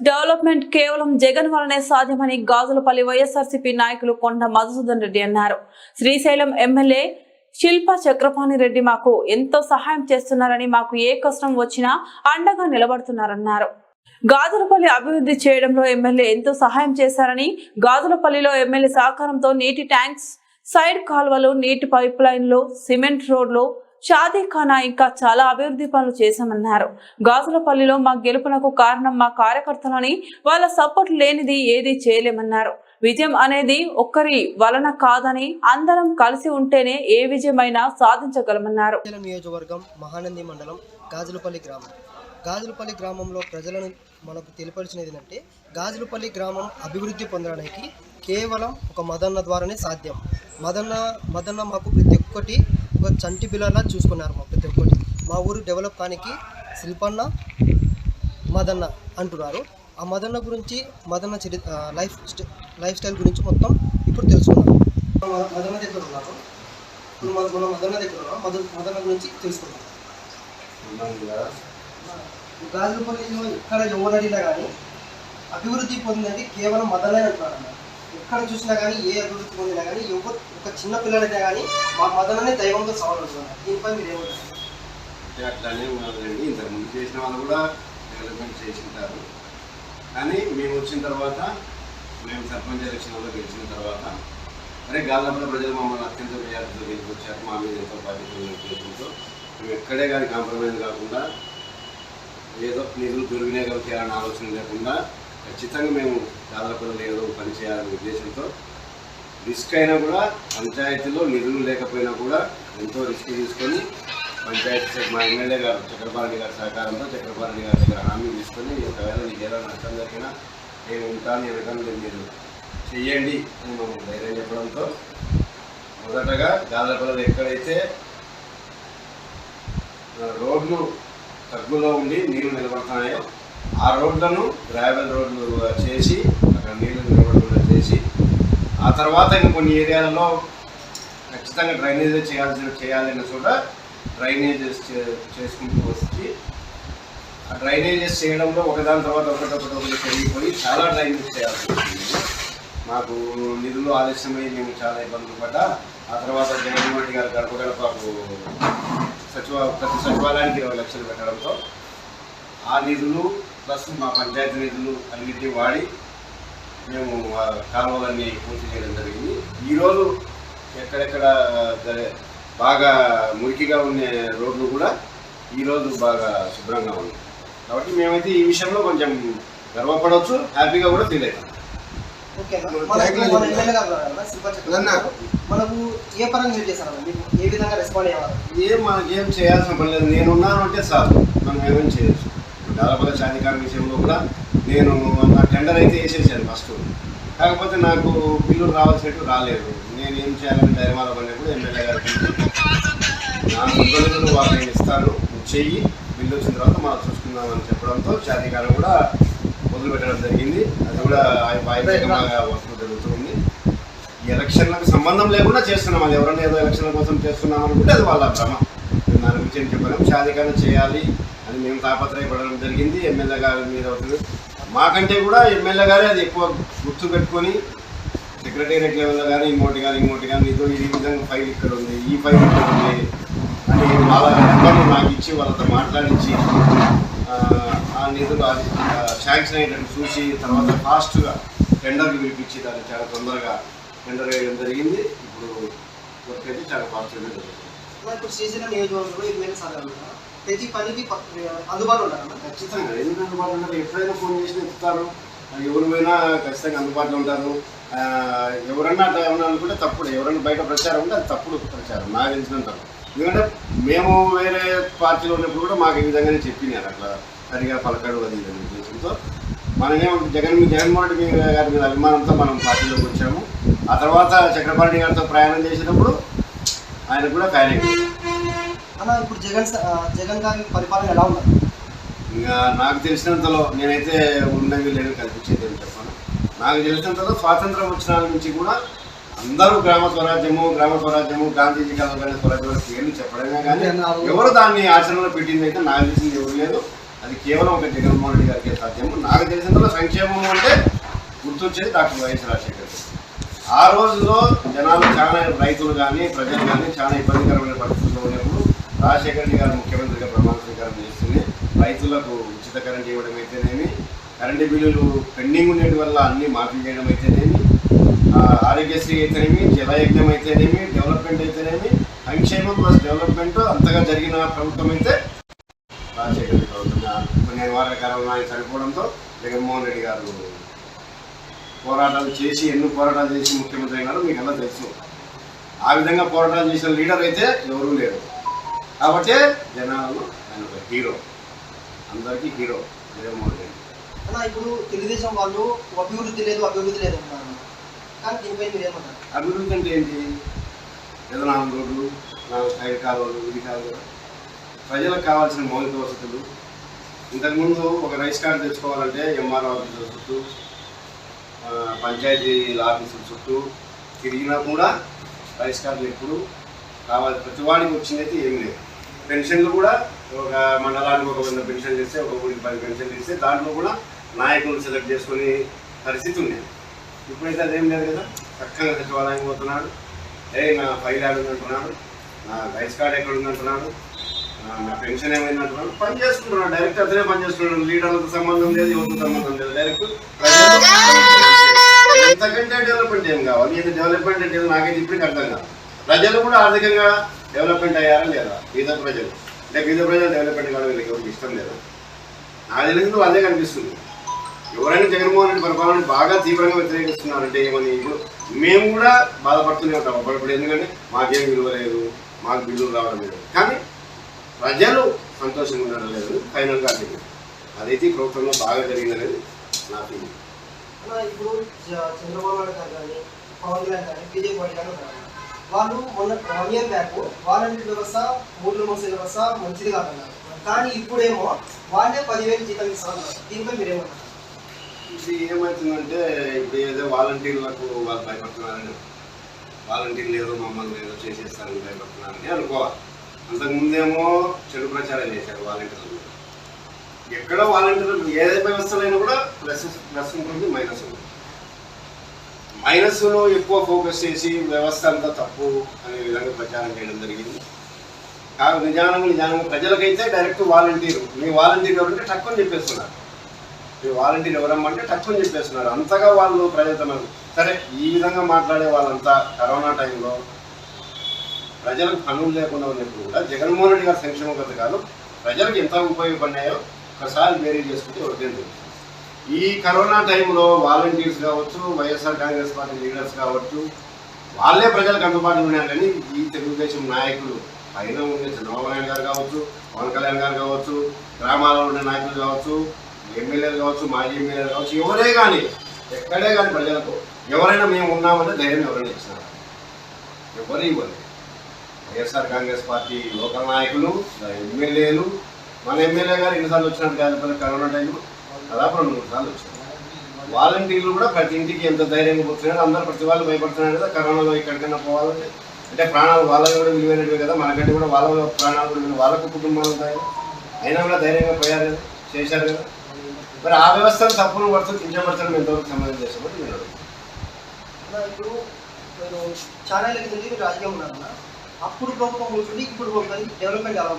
Development కేవలం జగన్ వలనే సాధ్యమని గాజులపల్లి వైఎస్ఆర్సీపీ నాయకులు కొండ మధుసూదన్ రెడ్డి అన్నారు. శ్రీశైలం ఎమ్మెల్యే శిల్ప చక్రపాణి రెడ్డి మాకు ఎంతో సహాయం చేస్తున్నారని మాకు ఏ కష్టం వచ్చినా అండగా నిలబడుతున్నారన్నారు. గాజులపల్లి అభివృద్ధి చేయడంలో ఎమ్మెల్యే ఎంతో సహాయం చేశారని గాజులపల్లిలో ఎమ్మెల్యే సహకారంతో నీటి ట్యాంక్స్ సైడ్ కాలువలు నీటి పైప్ లైన్లు సిమెంట్ రోడ్లు షాదీఖానా ఇంకా చాలా అభివృద్ధి పనులు చేశామన్నారు. గాజులపల్లిలో మా గెలుపునకు కారణం మా కార్యకర్తలని వాళ్ళ సపోర్ట్ లేనిది ఏది చేయలేమన్నారు. విజయం అనేది ఒక్కరి వలన కాదని అందరం కలిసి ఉంటేనే ఏ విజయమైనా సాధించగలమన్నారు. నియోజకవర్గం మహానంది మండలం గాజులపల్లి గ్రామం. గాజులపల్లి గ్రామంలో ప్రజలను మనకు తెలియపరిచినది ఏంటంటే గాజులపల్లి గ్రామం అభివృద్ధి పొందడానికి కేవలం ఒక మదన్న ద్వారానే సాధ్యం. మదన్న మదన్న మాకు ప్రతి ఒక్కటి ఒక చంటి పిల్లలా చూసుకున్నారు మా ప్రతి ఒక్కటి మా ఊరు డెవలప్ కానికి శిల్పన్న మదన్న అంటున్నారు. ఆ మదన్న గురించి మదన్న చరి లైఫ్ లైఫ్ స్టైల్ గురించి మొత్తం ఇప్పుడు తెలుసుకున్నాం మదన్న దగ్గర ఉన్నారు ఇప్పుడు మన మనం మదన్న దగ్గర ఉన్నాం. మద మదన్న గురించి తెలుసుకున్నాం గాజుపల్లిలో ఇక్కడ ఎవరడినా కానీ అభివృద్ధి పొందినది కేవలం మదనే అంటున్నారు ఎక్కడ చూసినా కానీ ఏ అభివృద్ధి పొందినా కానీ ఎవరు ఒక చిన్న పిల్లలైనా కానీ మా మదననే దైవంతో సవాల్ అంటున్నారు దీనిపై మీరు ఏమంటారు అంటే అట్లానే ఉన్నదండి ఇంతకుముందు చేసిన వాళ్ళు కూడా డెవలప్మెంట్ చేసింటారు. కానీ మేము వచ్చిన తర్వాత మేము సర్పంచ్ ఎలక్షన్లో గెలిచిన తర్వాత అరే గాల్లపల్లి ప్రజలు మమ్మల్ని అత్యంత మెజార్టీతో గెలిపించారు మా మీద ఎంతో బాధ్యత ఉద్దేశంతో మేము ఎక్కడే కానీ కాంప్రమైజ్ కాకుండా ఏదో నిధులు దుర్వినియోగం చేయాలనే ఆలోచన లేకుండా ఖచ్చితంగా మేము గాల్లపల్లి ఏదో పని చేయాలనే ఉద్దేశంతో రిస్క్ అయినా కూడా పంచాయతీలో నిధులు లేకపోయినా కూడా ఎంతో రిస్క్ తీసుకొని పంచాయతీ మా ఎమ్మెల్యే గారు చక్రపాణి గారి సహకారంతో చక్రపాణి గారి దగ్గర హామీ తీసుకొని ఒకవేళ మీకు ఏదైనా నష్టం జరిగినా నేను ఉంటాను నేను నేను మీరు చెయ్యండి అని మేము ధైర్యం చెప్పడంతో మొదటగా గాజలపల్లి ఎక్కడైతే రోడ్లు తగ్గులో ఉండి నీరు నిలబడుతున్నాయో ఆ రోడ్లను గ్రావెల్ రోడ్లు చేసి అక్కడ నీళ్ళు నిలబడకుండా చేసి ఆ తర్వాత ఇంకా కొన్ని ఏరియాలలో ఖచ్చితంగా డ్రైనేజ్ చేయాల్సిన చేయాలన్న చోట డ్రైనేజెస్ చే- చేసుకుంటూ వచ్చి ఆ డ్రైనేజెస్ చేయడంలో ఒకదాని తర్వాత ఒకటొకటి ఒకటి పెరిగిపోయి చాలా డ్రైనేజ్ చేయాల్సి వచ్చింది మాకు నిధులు ఆలస్యమై మేము చాలా ఇబ్బందులు పడ్డా ఆ తర్వాత జగన్మోహన్ రెడ్డి గారు గడప గడపకు సచివ ప్రతి సచివాలయానికి ఇరవై లక్షలు పెట్టడంతో ఆ నిధులు ప్లస్ మా పంచాయతీ నిధులు అన్నిటిని వాడి మేము కాలువలన్నీ పూర్తి చేయడం జరిగింది. ఈరోజు ఎక్కడెక్కడ బాగా మురికిగా ఉండే రోడ్లు కూడా ఈరోజు బాగా శుభ్రంగా ఉన్నాయి. కాబట్టి మేమైతే ఈ విషయంలో కొంచెం గర్వపడవచ్చు హ్యాపీగా కూడా ఫీల్ అవుతాం. మనకు ఏ పరంగా హెల్ప్ చేశారన్న మీకు ఏ విధంగా రెస్పాండ్ అయ్యేవారు ఏం మనకేం చేయాల్సిన పని లేదు. నేను ఉన్నాను అంటే సార్ మనం ఏమేమి చేయొచ్చు? డెవలపర్ శాధికార విషయంలో కూడా నేను నా టెండర్ అయితే వేసేసాను ఫస్ట్ కాకపోతే నాకు బిల్లులు రావాల్సినట్టు రాలేదు. నేను ఏం చేయాలని ధైర్యాల పడినప్పుడు ఎమ్మెల్యే గారికి నా నిధులు వాళ్ళు నేను ఇస్తాను. చెయ్యి. బిల్లు వచ్చిన తర్వాత మనం చూసుకుందామని చెప్పడంతో శాధికారం కూడా మొదలు పెట్టడం జరిగింది. అది కూడా వాయిదాగా వర్క్ జరుగుతుంది. ఈ ఎలక్షన్లకు సంబంధం లేకుండా చేస్తున్నాం అది ఎవరైనా ఏదో ఎలక్షన్ల కోసం చేస్తున్నాం అనుకుంటే అది వాళ్ళ భ్రమ. దాని గురించి ఏం చెప్పలేము. చేయాలి. అది మేము తాపత్రయపడడం జరిగింది ఎమ్మెల్యే గారి మీద అవుతుంది. మాకంటే కూడా ఎమ్మెల్యే గారే అది ఎక్కువ గుర్తు పెట్టుకొని సెక్రటేరియట్ లెవెల్లో కానీ ఇంకోటి కానీ ఇంకోటి కానీ ఇదో ఈ విధంగా ఫైల్ ఇక్కడ ఉంది ఈ ఫైల్ ఇక్కడ ఉంది అని వాళ్ళ నెంబర్ని నాకు ఇచ్చి వాళ్ళతో మాట్లాడించి ఆ, నిధులు శాంక్షన్ అయ్యేటట్టు చూసి తర్వాత ఫాస్ట్గా టెండర్కి పిలిపించి దాన్ని చాలా తొందరగా టెండర్ వేయడం జరిగింది. ఇప్పుడు వర్క్ అయితే చాలా ఫాస్ట్గా జరుగుతుంది. ఇప్పుడు సీజన్ నియోజకవర్గంలో ఎమ్మెల్యే సాధారణంగా ప్రతి పనికి అందుబాటులో ఉంటారన్న ఖచ్చితంగా. ఎందుకు అందుబాటులో ఉంటారు ఎప్పుడైనా ఫోన్ చేసి ఎత్తుతారు. ఎవరు పోయినా ఖచ్చితంగా అందుబాటులో ఉంటారు. ఎవరన్నా అట్లా ఏమన్నా అనుకుంటే తప్పుడు. ఎవరన్నా బయట ప్రచారం ఉంటే అది తప్పుడు ప్రచారం. నాకు తెలిసినంత ఎందుకంటే మేము వేరే పార్టీలో ఉన్నప్పుడు కూడా మాకు ఈ విధంగానే చెప్పినారు. అట్లా సరిగా పలకడు అది ఉద్దేశంతో. మనమే జగన్ జగన్మోహన్ రెడ్డి గారి మీద అభిమానంతో మనం పార్టీలోకి వచ్చాము. ఆ తర్వాత చక్రపాణి గారితో ప్రయాణం చేసినప్పుడు ఆయన కూడా ఫ్యాన్ అన్న ఇప్పుడు జగన్ జగన్ గారి పరిపాలన ఎలా ఉన్నారు ఇంకా నాకు తెలిసినంతలో నేనైతే ఉన్నవి లేని కల్పించేది అని చెప్పాను. నాకు తెలిసినంతలో స్వాతంత్రం వచ్చిన నుంచి కూడా అందరూ గ్రామ స్వరాజ్యము గ్రామ స్వరాజ్యము గాంధీజీ కలగని స్వరాజ్యం పేర్లు చెప్పడమే కానీ ఎవరు దాన్ని ఆచరణలో పెట్టింది అయితే నాకు తెలిసింది ఎవరు లేదు అది కేవలం ఒక జగన్మోహన్ రెడ్డి గారికి సాధ్యము. నాకు తెలిసినంతలో సంక్షేమం అంటే గుర్తొచ్చేది డాక్టర్ వైఎస్ రాజశేఖర్. ఆ రోజులో జనాలు చాలా రైతులు కానీ ప్రజలు కానీ చాలా ఇబ్బందికరమైన పరిస్థితుల్లో రాజశేఖర గారు ముఖ్యమంత్రిగా ప్రమాణ స్వీకారం చేస్తుంది. రైతులకు ఉచిత కరెంట్ ఇవ్వడం అయితేనేమి కరెంటు బిల్లులు పెండింగ్ ఉండేటి వల్ల అన్ని మాఫీ చేయడం అయితేనేమి ఆరోగ్యశ్రీ అయితేనేమి జలయజ్ఞం అయితేనేమి డెవలప్మెంట్ అయితేనేమి సంక్షేమం ప్లస్ డెవలప్మెంట్ అంతగా జరిగిన ప్రభుత్వం అయితే రాజశేఖర ప్రభుత్వం. కొన్ని వారాల కాలంలో ఆయన చనిపోవడంతో జగన్మోహన్ రెడ్డి గారు పోరాటాలు చేసి ఎన్నో పోరాటాలు చేసి ముఖ్యమంత్రి అయినారో మీకు ఎలా తెలుసు. ఆ విధంగా పోరాటాలు చేసిన లీడర్ అయితే ఎవరూ లేరు. కాబట్టి జనాలు ఆయన ఒక హీరో అందరికీ హీరో జగన్మోహన్ రెడ్డి అన్న ఇప్పుడు తెలుగుదేశం వాళ్ళు అభివృద్ధి లేదు అభివృద్ధి లేదు అంటున్నారు. కానీ దీనిపై మీరు ఏమంటారు? అభివృద్ధి అంటే ఏంటి? ఏదో నాలుగు రోడ్లు నాలుగు సైడ్ కాలువలు ఇది కాదు ప్రజలకు కావాల్సిన మౌలిక వసతులు. ఇంతకుముందు ఒక రైస్ కార్డు తెచ్చుకోవాలంటే ఎంఆర్ఓ ఆఫీసుల చుట్టూ ఆ, పంచాయతీ ఆఫీసుల చుట్టూ తిరిగినా కూడా రైస్ కార్డులు ఎప్పుడు కావాలి. ప్రతి వాడికి వచ్చిందైతే ఏం లేదు. పెన్షన్లు కూడా ఒక మండలానికి ఒక వంద పెన్షన్లు ఇస్తే ఒక ఊరికి పది పెన్షన్లు ఇస్తే దాంట్లో కూడా నాయకులను సెలెక్ట్ చేసుకునే పరిస్థితి ఉండేది ఇప్పుడైతే అదేం లేదు కదా. చక్కగా సచివాలయం పోతున్నాడు. ఏ నా ఫైల్ ఆడుందంటున్నాడు నా రైస్ కార్డ్ ఎక్కడ ఉందంటున్నాడు నా పెన్షన్ ఏమైందంటున్నాడు పని చేసుకుంటున్నాడు. డైరెక్ట్ అతనే పని చేస్తున్నాడు లీడర్లతో సంబంధం లేదు యువతతో సంబంధం లేదు. డైరెక్ట్ ఎంతకంటే డెవలప్మెంట్ ఏం కావాలి? ఇది డెవలప్మెంట్ అంటే నాకైతే ఇప్పటికీ అర్థం కాదు. ప్రజలు కూడా ఆర్థికంగా డెవలప్మెంట్ అయ్యారా లేదా? బీద ప్రజలు. అంటే బీద ప్రజలు డెవలప్మెంట్ కావడం వీళ్ళకి ఎవరికి ఇష్టం లేదా. నాకు తెలిసింది అదే కనిపిస్తుంది. ఎవరైనా జగన్మోహన్ రెడ్డి పరిపాలన బాగా తీవ్రంగా వ్యతిరేకిస్తున్నారంటే ఏమని ఇప్పుడు మేము కూడా బాధపడుతూనే ఉంటాం. అప్పుడప్పుడు ఎందుకంటే మాకేం విలువ లేదు మాకు బిల్లులు రావడం లేదు. కానీ ప్రజలు సంతోషంగా ఉండడం లేదు. ఫైనల్గా అది అదైతే ప్రభుత్వంలో బాగా జరిగిందనేది నా ఫీలింగ్. ఇప్పుడు చంద్రబాబు నాయుడు గారు కానీ పవన్ కళ్యాణ్ కానీ బీజేపీ పార్టీ కానీ వాళ్ళు మొన్న వన్ ఇయర్ బ్యాక్ వాలంటీర్ వ్యవస్థ మూడు మోసే వ్యవస్థ మంచిది కాదన్నారు. కానీ ఇప్పుడేమో వాళ్ళే పదివేలు జీతం ఇస్తున్నారు. దీనిపై మీరేమన్నారు ఇది ఏమవుతుందంటే ఇప్పుడు ఏదో వాలంటీర్లకు వాళ్ళు భయపడుతున్నారని వాలంటీర్లు ఏదో మమ్మల్ని ఏదో చేసేస్తారని భయపడుతున్నారని అనుకోవాలి. అంతకుముందేమో చెడు ప్రచారం చేశారు వాలంటీర్లు. ఎక్కడ వాలంటీర్లు ఏ వ్యవస్థలైనా కూడా ప్లస్ ప్లస్ ఉంటుంది మైనస్ ఉంటుంది. మైనస్ను ఎక్కువ ఫోకస్ చేసి వ్యవస్థ అంతా తప్పు అనే విధంగా ప్రచారం చేయడం జరిగింది. కాదు నిజానంగా నిజానంగా ప్రజలకైతే డైరెక్ట్ వాలంటీర్ మీ వాలంటీర్ ఎవరంటే తక్కువ చెప్పేస్తున్నారు. మీ వాలంటీర్ ఎవరమ్మంటే తక్కువ చెప్పేస్తున్నారు. అంతగా వాళ్ళు ప్రజలు సరే ఈ విధంగా మాట్లాడే వాళ్ళంతా కరోనా టైంలో ప్రజలకు పనులు లేకుండా ఉన్నప్పుడు కూడా జగన్మోహన్ రెడ్డి గారి సంక్షేమ పథకాలు ప్రజలకు ఎంత ఉపయోగపడినాయో ఒకసారి వేరే చేసుకుంటే ఒకటే ఈ కరోనా టైంలో వాలంటీర్స్ కావచ్చు వైఎస్ఆర్ కాంగ్రెస్ పార్టీ లీడర్స్ కావచ్చు వాళ్ళే ప్రజలకు అందుబాటులో ఉన్నారు కానీ ఈ తెలుగుదేశం నాయకులు పైన ఉండే చంద్రబాబు నాయుడు గారు కావచ్చు పవన్ కళ్యాణ్ గారు కావచ్చు గ్రామాల్లో ఉండే నాయకులు కావచ్చు ఎమ్మెల్యేలు కావచ్చు మాజీ ఎమ్మెల్యేలు కావచ్చు ఎవరే కానీ ఎక్కడే కానీ ప్రజలకు ఎవరైనా మేము ఉన్నామంటే ధైర్యం ఎవరైనా ఇచ్చినారు ఎవరు ఇవ్వలేదు వైఎస్ఆర్ కాంగ్రెస్ పార్టీ లోకల్ నాయకులు ఎమ్మెల్యేలు మన ఎమ్మెల్యే గారు ఎన్నిసార్లు వచ్చినట్టు కాదు కరోనా టైంలో. దాదాపు రెండు మూడు సార్లు వచ్చారు వాలంటీర్లు కూడా ప్రతి ఇంటికి ఎంత ధైర్యంగా పోతున్నారు అందరూ ప్రతి వాళ్ళు భయపడుతున్నారు కదా కరోనాలో ఎక్కడికైనా పోవాలంటే అంటే ప్రాణాలు వాళ్ళకి కూడా విలువైనవి కదా మనకంటే కూడా వాళ్ళ ప్రాణాలు కూడా వాళ్ళకు కుటుంబాలు ఉంటాయి. అయినా కూడా ధైర్యంగా పోయారు కదా చేశారు కదా. మరి ఆ వ్యవస్థను తప్పును పడుతుంది కించపరచడం ఎంతవరకు సంబంధం చేస్తామని నేను అడుగుతున్నాను. అన్న ఇప్పుడు నేను చాలా రాజకీయం ఉన్నారన్న అప్పుడు ప్రభుత్వం కూర్చుండి ఇప్పుడు డెవలప్మెంట్ ఎలా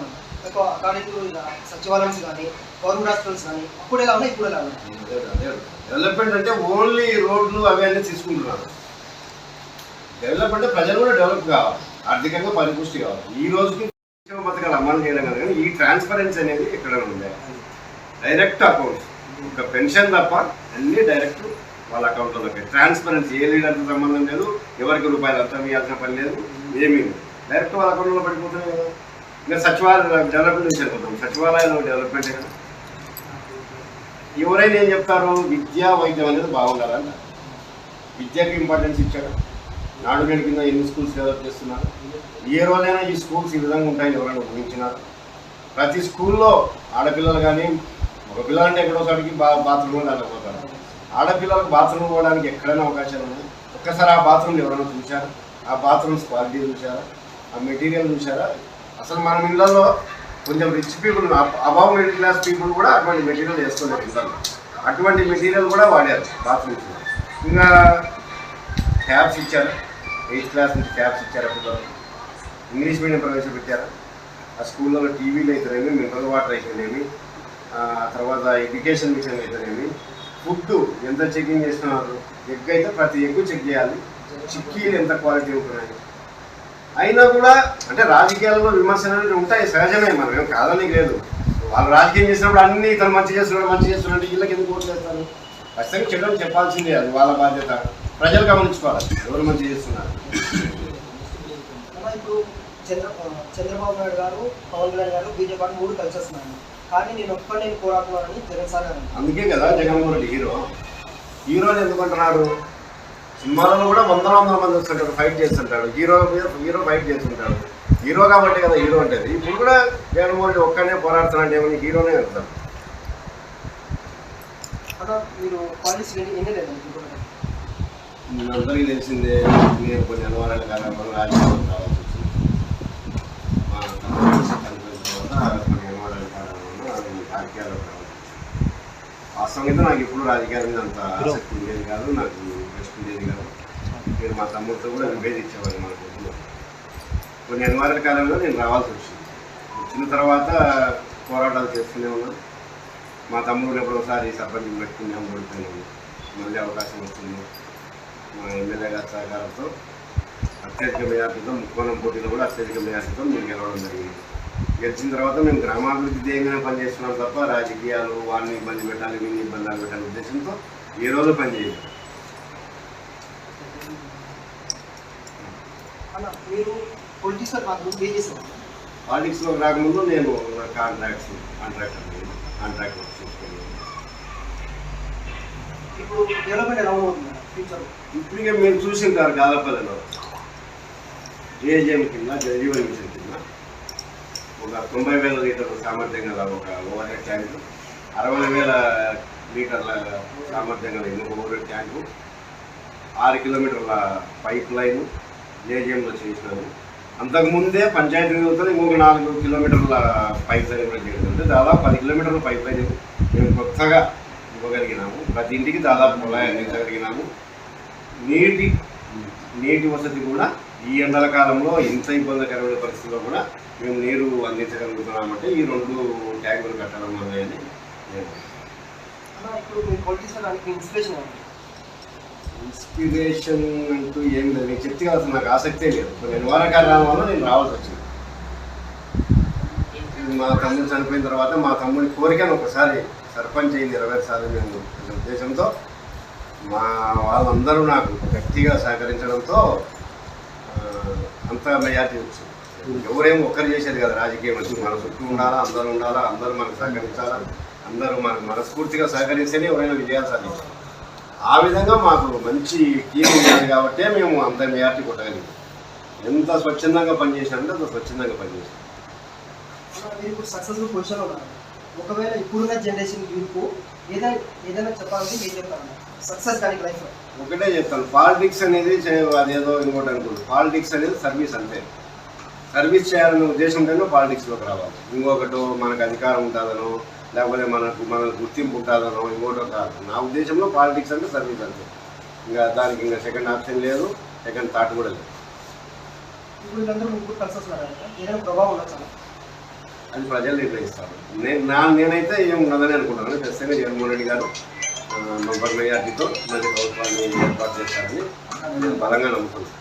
ఉందన్న ఎక్కువ కానీ గవర్నమెంట్ హాస్పిటల్స్ కానీ అప్పుడే ఎలా ఇప్పుడే డెవలప్మెంట్ అంటే ఓన్లీ రోడ్లు అవి అన్నీ తీసుకుంటున్నారు. డెవలప్మెంట్ ప్రజలు కూడా డెవలప్ కావాలి. ఆర్థికంగా పరిపుష్టి కావాలి. ఈ రోజుకి పథకాలు అమలు చేయడం కదా కానీ ఈ ట్రాన్స్పరెన్సీ అనేది ఎక్కడ ఉండే? Direct accounts. ఒక పెన్షన్ తప్ప అన్ని డైరెక్ట్ వాళ్ళ అకౌంట్లోకి ట్రాన్స్పరెన్సీ ఏ లీడర్తో సంబంధం లేదు ఎవరికి రూపాయలు అర్థం ఇవ్వాల్సిన పని లేదు ఏమీ లేదు. డైరెక్ట్ వాళ్ళ అకౌంట్లో పడిపోతున్నాయి కదా. ఇంకా సచివాలయం డెవలప్మెంట్ నుంచి వెళ్ళిపోతాం సచివాలయంలో డెవలప్మెంట్ కదా ఎవరైనా ఏం చెప్తారు? విద్యా వైద్యం అనేది బాగుండాలంట విద్యకి ఇంపార్టెన్స్ ఇచ్చారు. నాడు నేడు కింద ఎన్ని స్కూల్స్ డెవలప్ చేస్తున్నారు? ఏ రోజైనా ఈ స్కూల్స్ ఈ విధంగా ఉంటాయని ఎవరైనా ఊహించినారు? ప్రతి స్కూల్లో ఆడపిల్లలు కానీ ఒక పిల్లలు అంటే ఎక్కడో బా బాత్రూమ్లో దాటిపోతారు ఆడపిల్లలకు బాత్రూమ్ పోవడానికి ఎక్కడైనా అవకాశాలు ఉన్నాయి? ఒక్కసారి ఆ బాత్రూమ్లు ఎవరైనా చూశారు? ఆ బాత్రూమ్స్ క్వాలిటీ చూశారా? ఆ మెటీరియల్ చూశారా? అసలు మన ఇళ్ళల్లో కొంచెం rich people above middle class people కూడా అటువంటి మెటీరియల్ వేసుకోలేదు పిల్లలు అటువంటి మెటీరియల్ కూడా వాడారు బాత్రూమ్స్ ఇంకా ట్యాబ్స్ ఇచ్చారు. ఎయిత్ క్లాస్ నుంచి ట్యాబ్స్ ఇచ్చారు అప్పుడు ఇంగ్లీష్ మీడియం ప్రవేశపెట్టారు. ఆ స్కూల్లో టీవీలు అయితేనేమి మినరల్ వాటర్ అయితేనేమి తర్వాత ఎడ్యుకేషన్ మిషన్ అయితేనేమి ఫుడ్ ఎంత చెకింగ్ చేస్తున్నారు? ఎగ్ అయితే ప్రతి ఎగ్ చెక్ చేయాలి. చిక్కీలు ఎంత క్వాలిటీ ఉంటున్నాయి? అయినా కూడా అంటే రాజకీయాల్లో విమర్శలు అనేవి ఉంటాయి సహజమే మనం ఏం కాదని లేదు. వాళ్ళు రాజకీయం చేసినప్పుడు అన్ని ఇతను మంచి చేస్తున్నాడు మంచి చేస్తున్నాడు వీళ్ళకి ఎందుకు ఓట్లు వేస్తారు? ఖచ్చితంగా చెడ్డని చెప్పాల్సిందే అది వాళ్ళ బాధ్యత. ప్రజలు గమనించుకోవాలి ఎవరు మంచి చేస్తున్నారు? చంద్ర చంద్రబాబు నాయుడు గారు పవన్ కళ్యాణ్ గారు బీజేపీ మూడు కలిసి వస్తున్నాను కానీ నేను ఒక్కడే నేను పోరాడుతున్నానని జగన్ సార్. అందుకే కదా జగన్మోహన్ రెడ్డి హీరో. హీరోని ఎందుకంటున్నారు సినిమాలలో కూడా వందల వందల మంది వస్తుంటాడు ఫైట్ చేస్తుంటాడు హీరో మీద హీరో ఫైట్ చేస్తుంటాడు హీరో కాబట్టి కదా హీరో అంటే ఇప్పుడు కూడా జగన్మోహన్ ఒక్కనే పోరాడుతున్నాడు ఏమని హీరోనే ఇప్పుడు అందరికీ తెలిసిందే నేను కొన్ని అనుమానాల కారణంగా రాజకీయాలు రావాల్సి వచ్చింది. మా చనిపోయిన తర్వాత కొన్ని అనుమానాల వాస్తవంగా నాకు ఎప్పుడు రాజకీయాల మీద అంత ఆసక్తి ఉండేది కాదు నాకు ఉండేది కాదు. నేను మా తమ్ముడితో కూడా విభేదించేవాడిని మన కుటుంబం కొన్ని అనివార్య కాలంలో నేను రావాల్సి వచ్చింది. వచ్చిన తర్వాత పోరాటాలు చేస్తూనే ఉన్నాను మా తమ్ముడు ఎప్పుడో ఒకసారి సర్పంచ్ పెట్టుకున్నాం ఓడిపోయినాము మళ్ళీ అవకాశం వస్తుంది. మా ఎమ్మెల్యే గారి సహకారంతో అత్యధిక మెజార్టీతో ముక్కోణం పోటీలో కూడా అత్యధిక మెజార్టీతో మేము గెలవడం జరిగింది. గెలిచిన తర్వాత మేము గ్రామాభివృద్ధి ధ్యేయంగానే పనిచేస్తున్నాం తప్ప రాజకీయాలు వాళ్ళని ఇబ్బంది పెట్టాలి వీడిని ఇబ్బంది పెట్టాలి ఉద్దేశంతో ఏ రోజు పనిచేయాలి మీరు పొలిటిక్స్ చేసేవారు పాలిటిక్స్లో రాకముందు నేను కాంట్రాక్ట్స్ కాంట్రాక్టర్ కాంట్రాక్ట్ ఇప్పుడు డెవలప్మెంట్ ఎలా అవుతుంది ఫ్యూచర్ ఇప్పటికే మీరు చూసింటారు గాలపల్లిలో. జేజేఎం కింద జలజీవన్ మిషన్ కింద ఒక తొంభై వేల లీటర్ల సామర్థ్యం గల ఒక ఓవర్ హెడ్ ట్యాంకు. అరవై వేల లీటర్ల సామర్థ్యం గల ఇంకొక ఓవర్ హెడ్ ట్యాంకు. ఆరు కిలోమీటర్ల పైప్ లైన్. జేజేఎంలో చేసినాము అంతకుముందే పంచాయతీ నిధులతో ఇంకొక నాలుగు కిలోమీటర్ల పైప్ లైన్ కూడా చేయడం దాదాపు పది కిలోమీటర్ల పైప్ లైన్ మేము కొత్తగా ఇవ్వగలిగినాము. ప్రతి ఇంటికి దాదాపు కుళాయి అందించగలిగినాము నీటి నీటి వసతి కూడా ఈ ఎండల కాలంలో ఇంత ఇబ్బందికరమైన పరిస్థితుల్లో కూడా మేము నీరు అందించగలుగుతున్నామంటే ఈ రెండు ట్యాంకులు కట్టడం వల్ల నేను ఇప్పుడు మీ పొలిటిక్స్ దానికి ఇన్స్పిరేషన్ ఇన్స్పిరేషన్ అంటూ ఏం లేదు. నేను చెప్తే కాదు నాకు ఆసక్తే లేదు. కొన్ని నివారణ కారణాల వల్ల నేను రావాల్సి వచ్చింది. మా తమ్ముడు చనిపోయిన తర్వాత మా తమ్ముడి కోరికను ఒకసారి సర్పంచ్ అయింది ఇరవై సార్లు నేను ఉద్దేశంతో. మా వాళ్ళందరూ నాకు గట్టిగా సహకరించడంతో అంత మెజార్టీ వచ్చింది. ఎవరేమో ఒక్కరు చేసేది కదా. రాజకీయం వచ్చి మన చుట్టూ ఉండాలా అందరూ ఉండాలా అందరూ మనకు సహకరించాలా అందరూ మన మనస్ఫూర్తిగా సహకరిస్తేనే ఎవరైనా విజయాలు సాధించాలి ఆ విధంగా మాకు మంచి టీం ఉండేది కాబట్టి మేము అంత మెజార్టీ కొట్టగలిగాం. ఎంత స్వచ్ఛందంగా పనిచేసినామంటే అంత స్వచ్ఛందంగా పనిచేసాం అలా మీరు ఇప్పుడు సక్సెస్ఫుల్ పొజిషన్ ఉన్నారు. ఒకవేళ ఇప్పుడున్న జనరేషన్ యూత్కు ఏదైనా ఏదైనా చెప్పాలంటే ఏం సక్సెస్ కానీ లైఫ్లో ఒకటే చెప్తాను. పాలిటిక్స్ అనేది అదేదో ఇంకోటి అనుకోండి. పాలిటిక్స్ అనేది సర్వీస్ అంతే. సర్వీస్ చేయాలనే ఉద్దేశంతోనే పాలిటిక్స్లోకి రావాలి. ఇంకొకటి మనకు అధికారం ఉంటుందనో లేకపోతే మనకు మనకు గుర్తింపు ఉంటుందనో ఇంకోటో కాదు నా ఉద్దేశంలో పాలిటిక్స్ అంటే సర్వీస్ అంతే. ఇంకా దానికి ఇంకా సెకండ్ ఆప్షన్ లేదు సెకండ్ థాట్ కూడా లేదు. అది ప్రజలు నిర్ణయిస్తారు. నేను నా నేనైతే ఏం ఉన్నదని అనుకుంటున్నాను ఖచ్చితంగా జగన్మోహన్ రెడ్డి గారు నంబర్ మెజార్టీతో మంచి ప్రభుత్వాన్ని ఏర్పాటు చేస్తారని నేను బలంగా నమ్ముతున్నాను.